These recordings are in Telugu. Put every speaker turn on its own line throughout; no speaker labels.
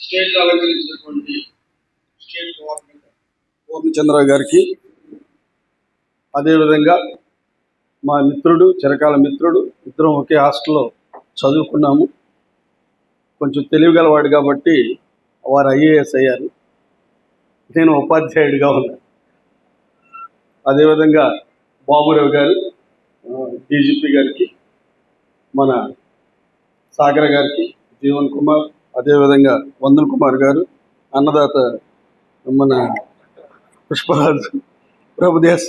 స్టేట్ అలంకరించినటువంటి స్టేట్ గవర్నమెంట్
పూర్ణచంద్ర గారికి అదేవిధంగా మా మిత్రుడు చిరకాల మిత్రుడు ఇద్దరం ఒకే హాస్టల్లో చదువుకున్నాము. కొంచెం తెలివిగలవాడు కాబట్టి వారు ఐఏఎస్ అయ్యారు. నేను ఉపాధ్యాయుడిగా ఉన్నాను. అదేవిధంగా బాబురావు గారు డీజీపీ గారికి మన సాగర్ గారికి జీవన్ కుమార్ అదేవిధంగా వందన్ కుమార్ గారు అన్నదాత మన పుష్పరాజు ప్రభుదేశ్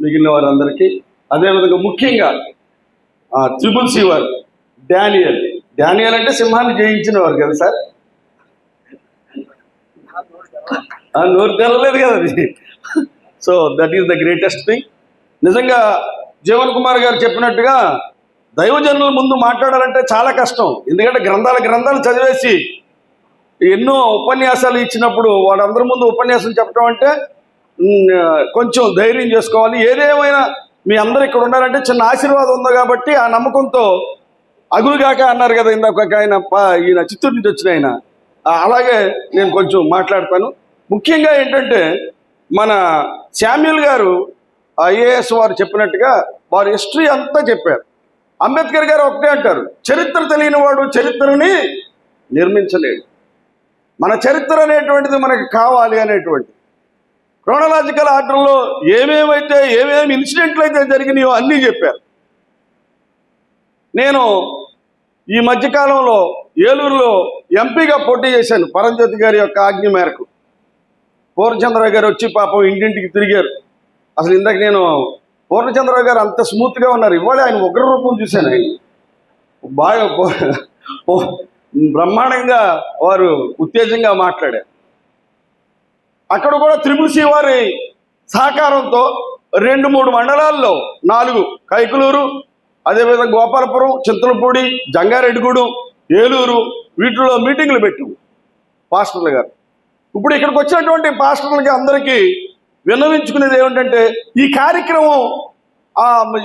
మిగిలిన వారందరికీ. అదేవిధంగా ముఖ్యంగా ఆ, త్రిపుల్ సి వారు డానియల్. డానియల్ అంటే సింహాన్ని జయించిన వారు కదా సార్? నోరు తెల్లలేదు కదా అది. So that is the greatest thing నిజంగా జీవన్ కుమార్ గారు చెప్పినట్టుగా దైవజనుల ముందు మాట్లాడాలంటే చాలా కష్టం. ఎందుకంటే గ్రంథాల గ్రంథాలు చదివేసి ఎన్నో ఉపన్యాసాలు ఇచ్చినప్పుడు వాళ్ళందరి ముందు ఉపన్యాసం చెప్పడం అంటే కొంచెం ధైర్యం చేసుకోవాలి. ఏదేమైనా మీ అందరు ఇక్కడ ఉన్నారంటే చిన్న ఆశీర్వాదం ఉంది కాబట్టి ఆ నమ్మకంతో అగులుగాక అన్నారు కదా ఇందాక ఒక ఆయన ఈయన చిత్తూరు నుంచి వచ్చిన ఆయన. అలాగే నేను కొంచెం మాట్లాడతాను. ముఖ్యంగా ఏంటంటే మన శామ్యుల్ గారు ఐఏఎస్ వారు చెప్పినట్టుగా వారి హిస్టరీ అంతా చెప్పారు. అంబేద్కర్ గారు ఒకటే అంటారు చరిత్ర తెలియని వాడు చరిత్రని నిర్మించలేడు. మన చరిత్ర అనేటువంటిది మనకు కావాలి అనేటువంటిది. క్రోనలాజికల్ ఆర్డర్లో ఏమేమైతే ఏమేమి ఇన్సిడెంట్లు అయితే జరిగినాయో అన్నీ చెప్పారు. నేను ఈ మధ్యకాలంలో ఏలూరులో ఎంపీగా పోటీ చేశాను పరంజ్యోతి గారి యొక్క ఆజ్ఞ మేరకు. పూర్ణచంద్రరావు గారు వచ్చి పాపం ఇంటింటికి తిరిగారు. అసలు ఇందాక నేను పూర్ణచంద్రరావు గారు అంత స్మూత్గా ఉన్నారు. ఇవాళ ఆయన ఉగ్ర రూపం చూశాను. ఆయన బాగా బ్రహ్మాండంగా వారు ఉత్తేజంగా మాట్లాడారు. అక్కడ కూడా త్రిపుల్ సి వారి సహకారంతో రెండు మూడు మండలాల్లో నాలుగు కైకులూరు అదేవిధంగా గోపాలపురం చింతలపూడి జంగారెడ్డిగూడు ఏలూరు వీటిలో మీటింగ్లు పెట్టు పాస్టర్లు గారు. ఇప్పుడు ఇక్కడికి వచ్చినటువంటి పాస్టర్లకి అందరికీ విన్నవించుకునేది ఏమిటంటే ఈ కార్యక్రమం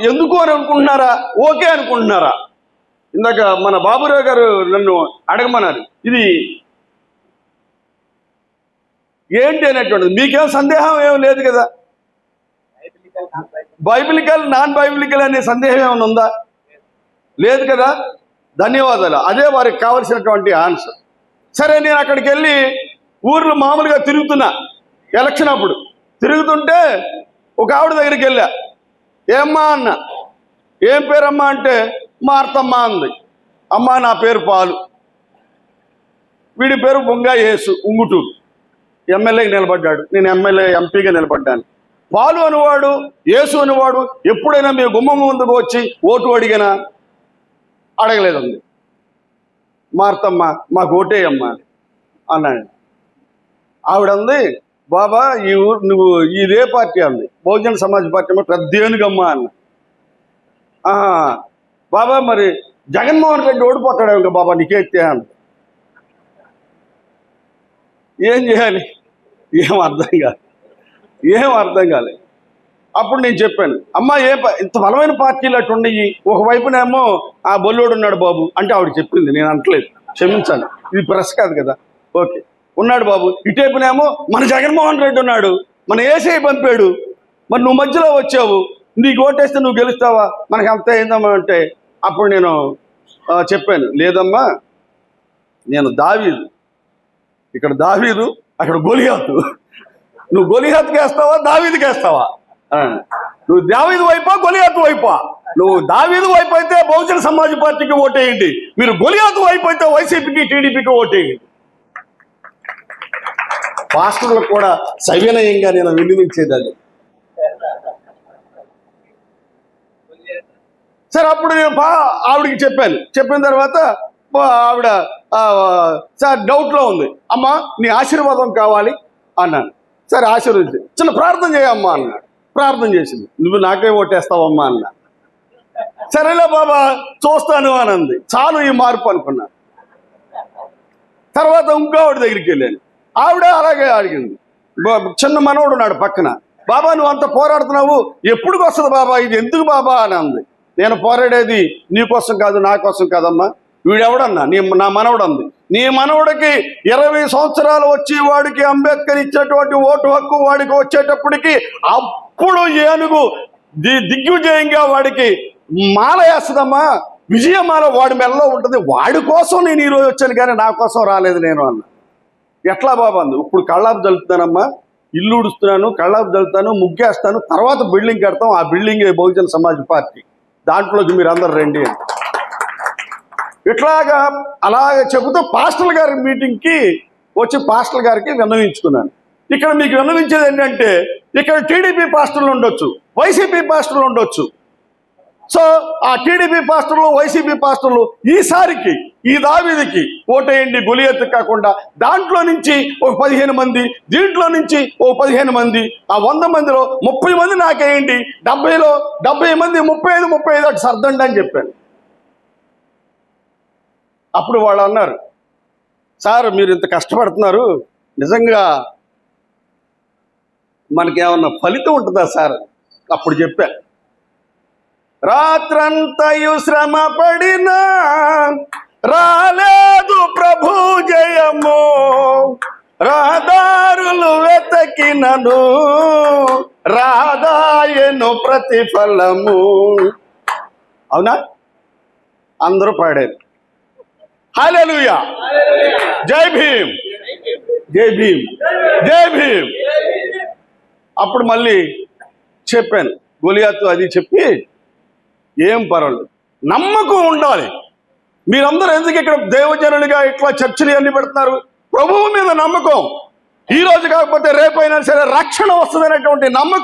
ఎందుకు అని అనుకుంటున్నారా? ఓకే అనుకుంటున్నారా? ఇందాక మన బాబురావు గారు నన్ను అడగమన్నారు. ఇది ఏంటి అనేటువంటిది. మీకేం సందేహం ఏం లేదు కదా? బైబిలికల్ నాన్ బైబిలికల్ అనే సందేహం ఏమైనా ఉందా? లేదు కదా? ధన్యవాదాలు. అదే వారికి కావలసినటువంటి ఆన్సర్. సరే నేను అక్కడికి వెళ్ళి ఊర్లో మామూలుగా తిరుగుతున్నా. ఎలక్షన్ అప్పుడు. తిరుగుతుంటే ఒక ఆవిడ దగ్గరికి వెళ్ళా. ఏమ్మా అన్న ఏం పేరమ్మా అంటే మార్తమ్మ అంది. అమ్మ నా పేరు పాలు. వీడి పేరు బొంగా యేసు ఉంగుటూరు. ఎమ్మెల్యేకి నిలబడ్డాడు. నేను ఎమ్మెల్యే ఎంపీగా నిలబడ్డాను. పాలు అనువాడు యేసు అనువాడు ఎప్పుడైనా మీ గుమ్మం ముందుకు వచ్చి ఓటు అడిగినా అడగలేదండి. మార్తమ్మ మాకు ఓటేయమ్మా అన్నాడు. ఆవిడంది బాబా ఈ ఊరు నువ్వు ఇదే పార్టీ అంది. బహుజన సమాజ్ పార్టీ ఏమో పెద్దేనుగమ్మా అన్న. ఆహా, బాబా మరి జగన్మోహన్ రెడ్డి ఓడిపోతాడు ఇంకా బాబా నీకేస్తే అంది ఏం చేయాలి? ఏం అర్థం కాదు ఏం అర్థం కాలేదు అప్పుడు నేను చెప్పాను అమ్మ ఏ ప- ఇంత బలమైన పార్టీలు అటు ఉండయి ఒకవైపునేమో ఆ బొల్లోడు ఉన్నాడు బాబు అంటే ఆవిడ చెప్పింది నేను అనట్లేదు. క్షమించాను. ఇది ప్రెస్ కాదు కదా. ఓకే. ఉన్నాడు బాబు. ఇటేపునేమో మన జగన్మోహన్ రెడ్డి ఉన్నాడు. మన ఏసఐ పంపాడు. మరి నువ్వు మధ్యలో వచ్చావు. నీకు ఓటేస్తే నువ్వు గెలుస్తావా? మనకి అంత ఏందమ్మా అంటే అప్పుడు నేను చెప్పాను. లేదమ్మా నేను దావీదు. ఇక్కడ దావీదు అక్కడ గొలియాతు. నువ్వు గొలియాతుకి వేస్తావా దావీదు వేస్తావా నువ్వు దావీదు వైపా గొలియాతు వైపా? నువ్వు దావీదు వైపు అయితే బహుజన సమాజ్ పార్టీకి ఓటేయండి. మీరు గొలియాతు వైపు అయితే వైసీపీకి టీడీపీకి ఓటేయండి. పాస్టర్లకు కూడా సవినయంగా నేను వినిపించేదాన్ని. సరే అప్పుడు నేను బా ఆవిడకి చెప్పాను. చెప్పిన తర్వాత ఆవిడ సార్ డౌట్లో ఉంది. అమ్మా నీ ఆశీర్వాదం కావాలి అన్నాను. సరే ఆశీర్వదించి. చిన్న ప్రార్థన చేయమ్మా అన్నాడు. ప్రార్థన చేసింది. నువ్వు నాకే ఓటేస్తావమ్మా అన్నా. సరేలే బాబా చూస్తాను అని అంది చాలు ఈ మార్పు అనుకున్నాను తర్వాత ఇంకో ఆవిడ దగ్గరికి వెళ్ళాను. ఆవిడ అలాగే అడిగింది. చిన్న మనవడు ఉన్నాడు పక్కన. బాబా నువ్వు అంత పోరాడుతున్నావు. ఎప్పుడు వస్తుంది బాబా? ఇది ఎందుకు బాబా? అని అంది. నేను పోరాడేది నీ కోసం కాదు నా కోసం కాదమ్మా. వీడెవడన్నా? నీ నా మనవడు అంది. నీ మనవడికి ఇరవై సంవత్సరాలు వచ్చి వాడికి అంబేద్కర్ ఇచ్చినటువంటి ఓటు హక్కు వాడికి వచ్చేటప్పటికి అప్పుడు ఏనుగు ది దిగ్విజయంగా వాడికి మాల వేస్తుందమ్మా. విజయమాల వాడి మెల్లో ఉంటుంది. వాడి కోసం నేను ఈరోజు వచ్చాను కానీ నా కోసం రాలేదు నేను అన్న. ఎట్లా బాబు అంది? ఇప్పుడు కళ్ళాపు జలుపుతానమ్మా ఇల్లు ఉడుస్తున్నాను కళ్ళాపు జలుపుతాను ముగ్గేస్తాను తర్వాత బిల్డింగ్ కడతాం ఆ బిల్డింగ్ బహుజన సమాజ్ పార్టీ. దాంట్లోకి మీరు అందరు రండి ఇట్లాగా అలాగ చెబుతూ పాస్టల్ గారి మీటింగ్కి వచ్చి పాస్టల్ గారికి విన్నవించుకున్నాను. ఇక్కడ మీకు విన్నవించేది ఏంటంటే ఇక్కడ టీడీపీ పాస్టర్లు ఉండొచ్చు వైసీపీ పాస్టర్లు ఉండొచ్చు. సో ఆ టీడీపీ పాస్టర్లు వైసీపీ పాస్టర్లు ఈసారికి ఈ దావీదికి ఓటేయండి గొలియెత్తు కాకుండా. దాంట్లో నుంచి ఒక పదిహేను మంది దీంట్లో నుంచి ఒక పదిహేను మంది ఆ వంద మందిలో ముప్పై మంది నాకేయండి. డెబ్బైలో డెబ్బై మంది ముప్పై ఐదు ముప్పై ఐదు అటు సర్దండి అని చెప్పాను. అప్పుడు వాళ్ళు అన్నారు సార్ మీరు ఇంత కష్టపడుతున్నారు. నిజంగా మనకేమన్నా ఫలితం ఉంటుందా సార్? అప్పుడు చెప్పా. రాత్రంతయు శ్రమ పడినా నను రాధాయను ప్రతిఫలము. అవునా? అందరూ పాడారు. హాలేలుయా జై భీమ్. జై భీమ్. జై భీమ్. అప్పుడు మళ్ళీ చెప్పాను. గొలియాతు అది చెప్పి ఏం పర్వాలేదు. నమ్మకం ఉండాలి. మీరందరూ ఎందుకు ఇక్కడ దేవజనులుగా ఇట్లా చర్చలు అన్ని పెడుతున్నారు? ప్రభువు మీద నమ్మకం. ఈ రోజు కాకపోతే రేపైనా సరే రక్షణ వస్తుందనేటువంటి నమ్మకం